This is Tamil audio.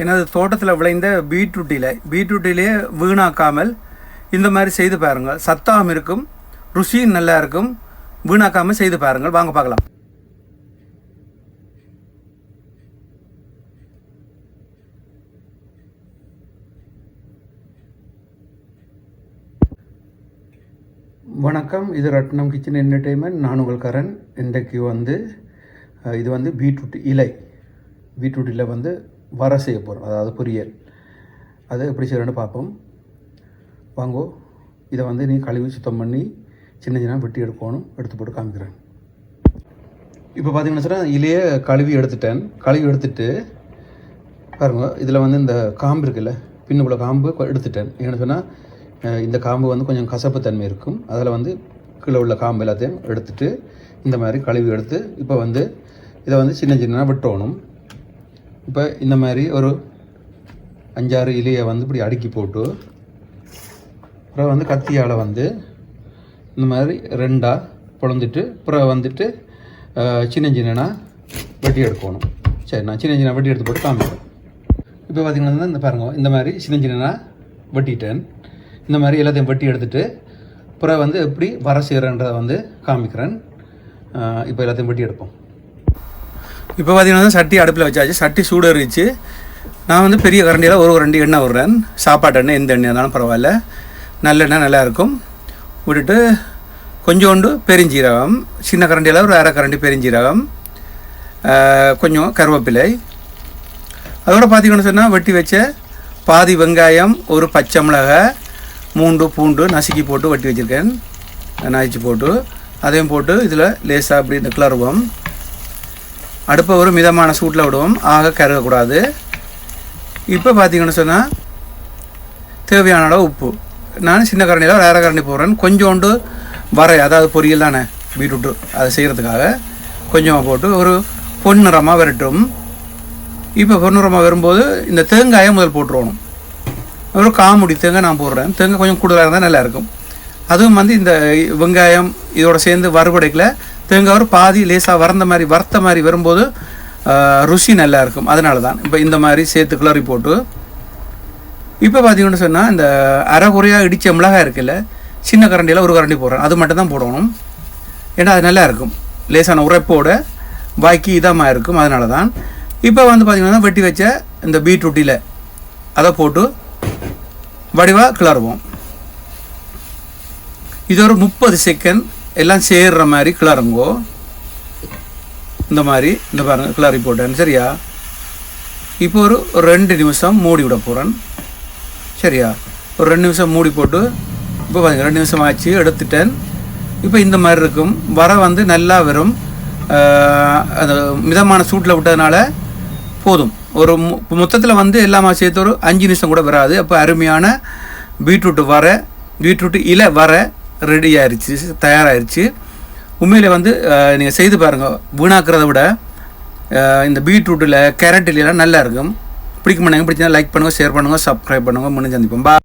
எனது தோட்டத்தில் விளைந்த பீட்ரூட்டில் பீட்ரூட்டிலே வீணாக்காமல் இந்த மாதிரி செய்து பாருங்கள். சத்தாகவும் இருக்கும் ருசியும் நல்லா இருக்கும் வீணாக்காமல் செய்து பாருங்கள். வாங்க பார்க்கலாம். வணக்கம் இது ரட்னம் கிச்சன் என்டர்டெயின்மெண்ட் நான் உங்கள் கரண். இன்றைக்கு வந்து இது வந்து பீட்ரூட் இலை. பீட்ரூட் இலை வந்து வர செய்ய போகிறோம் அதாவது பொரியல் அது எப்படி செய்யணும்னு பார்ப்போம். வாங்கோ இதை வந்து நீ கழுவி சுத்தம் பண்ணி சின்ன சின்ன வெட்டி எடுக்கணும் எடுத்து போட்டு காமிக்கிறேன். இப்போ பார்த்தீங்கன்னா சொன்னால் இலையே கழுவி எடுத்துட்டேன். கழுவி எடுத்துட்டு பாருங்க இதில் வந்து இந்த காம்பு இருக்குல்ல பின்னுக்குள்ள காம்பு எடுத்துட்டேன். ஏன்னு சொன்னால் இந்த காம்பு வந்து கொஞ்சம் கசப்பு தன்மை இருக்கும். அதில் வந்து கீழே உள்ள காம்பு எல்லாத்தையும் எடுத்துட்டு இந்த மாதிரி கழுவி எடுத்து இப்போ வந்து இதை வந்து சின்ன சின்ன வெட்டணும். இப்போ இந்த மாதிரி ஒரு அஞ்சாறு இலையை வந்து இப்படி அடுக்கி போட்டு அப்புறம் வந்து கத்தியால் வந்து இந்த மாதிரி ரெண்டாக பொழந்துட்டு அப்புறம் வந்துட்டு சின்ன சின்னனா வெட்டி எடுக்கணும். சரி நான் சின்ன சின்ன வெட்டி எடுத்து போட்டு காமிக்கிறேன். இப்போ பார்த்தீங்கன்னா இந்த பாருங்க இந்த மாதிரி சின்ன சின்னனா வெட்டிட்டேன். இந்த மாதிரி எல்லாத்தையும் வெட்டி எடுத்துட்டு அப்புறம் வந்து எப்படி வர செய்கிறேன்றதை வந்து காமிக்கிறேன். இப்போ எல்லாத்தையும் வெட்டி எடுப்போம். இப்போ பார்த்தீங்கன்னா சட்டி அடுப்பில் வச்சாச்சு. சட்டி சூடு இருந்துச்சு நான் வந்து பெரிய கரண்டியில் ஒரு ரெண்டு எண்ணெய் விடுறேன். சாப்பாட்டு எண்ணெய் எந்த எண்ணெய் இருந்தாலும் பரவாயில்ல. நல்லெண்ணெய் நல்லா இருக்கும். விட்டுட்டு கொஞ்சோண்டு பெருஞ்சீரகம். சின்ன கரண்டியில் ஒரு அரை கரண்டி பெருஞ்சீரகம். கொஞ்சம் கருவேப்பிலை. அதோட பார்த்தீங்கன்னு சொன்னால் வெட்டி வச்ச பாதி வெங்காயம் ஒரு பச்சை மிளகாய் மூண்டு பூண்டு நசுக்கி போட்டு வெட்டி வச்சுருக்கேன். நசுக்கி போட்டு அதையும் போட்டு இதில் லேசாக அப்படி இந்த கிளறுவோம். அடுப்பை ஒரு மிதமான சூட்டில் விடுவோம். ஆக கருகக்கூடாது. இப்போ பார்த்தீங்கன்னு சொன்னால் தேவையான அளவு உப்பு. நான் சின்ன கரண்டியில் ஒரு அரை கரண்டி போடுறேன். கொஞ்சோண்டு வரை அதாவது பொரியல் தானே பீட்ரூட்டு அதை செய்கிறதுக்காக கொஞ்சமாக போட்டு ஒரு பொன்னிறமாக விரட்டும். இப்போ பொன்னிறமாக வரும்போது இந்த தேங்காயை முதல் போட்டுருவணும். ஒரு காமுடி தேங்காய் நான் போடுறேன். தேங்காய் கொஞ்சம் கூடுதலாக இருந்தால் நல்லா இருக்கும். அதுவும் வந்து இந்த வெங்காயம் இதோட சேர்ந்து வறுபடைக்கல தேங்காய் ஒரு பாதி லேசாக வறந்த மாதிரி வறுத்த மாதிரி வரும்போது ருசி நல்லா இருக்கும். அதனால தான் இப்போ இந்த மாதிரி சேர்த்து கிளறி போட்டு இப்போ பார்த்தீங்கன்னு சொன்னால் இந்த அரை குறையாக இடித்த மிளகாய் இருக்குல்ல சின்ன கரண்டியில் ஒரு கரண்டி போடுறேன். அது மட்டும் தான் போடணும். ஏன்னா அது நல்லா இருக்கும். லேசான உரைப்போட பாக்கி இதமாக இருக்கும். அதனால தான் இப்போ வந்து பார்த்தீங்கன்னா வெட்டி வச்ச இந்த பீட்ரூட்டியில் அதை போட்டு வடிவாக கிளறுவோம். இது ஒரு முப்பது செகண்ட் எல்லாம் சேர்ற மாதிரி கிளறுங்கோ இந்த மாதிரி இந்த பாருங்க கிளறி போட்டேன் சரியா? இப்போ ஒரு ரெண்டு நிமிஷம் மூடி விட போகிறேன் சரியா? ஒரு ரெண்டு நிமிஷம் மூடி போட்டு இப்போ பாருங்க ரெண்டு நிமிஷம் ஆச்சு எடுத்துட்டேன். இப்போ இந்த மாதிரி இருக்கும். வர வந்து நல்லா வரும் அந்த அது மிதமான சூட்டில் விட்டதுனால போதும். ஒரு மொத்தத்தில் வந்து எல்லாமே சேர்த்து ஒரு அஞ்சு நிமிஷம் கூட வராது. அப்போ அருமையான பீட்ரூட் வர பீட்ரூட் இலை வர ரெடி ஆயிடுச்சு தயாராகிருச்சு உண்மையில் வந்து நீங்கள் செய்து பாருங்கள் வீணாக்கிறத விட இந்த பீட்ரூட்டில் கேரட்டிலாம் நல்லா இருக்கும். பிடிக்க மாட்டாங்க பிடிச்சா லைக் பண்ணுங்கள் ஷேர் பண்ணுங்கள் சப்ஸ்கிரைப் பண்ணுங்கள் முன்னே சந்திப்போம். பா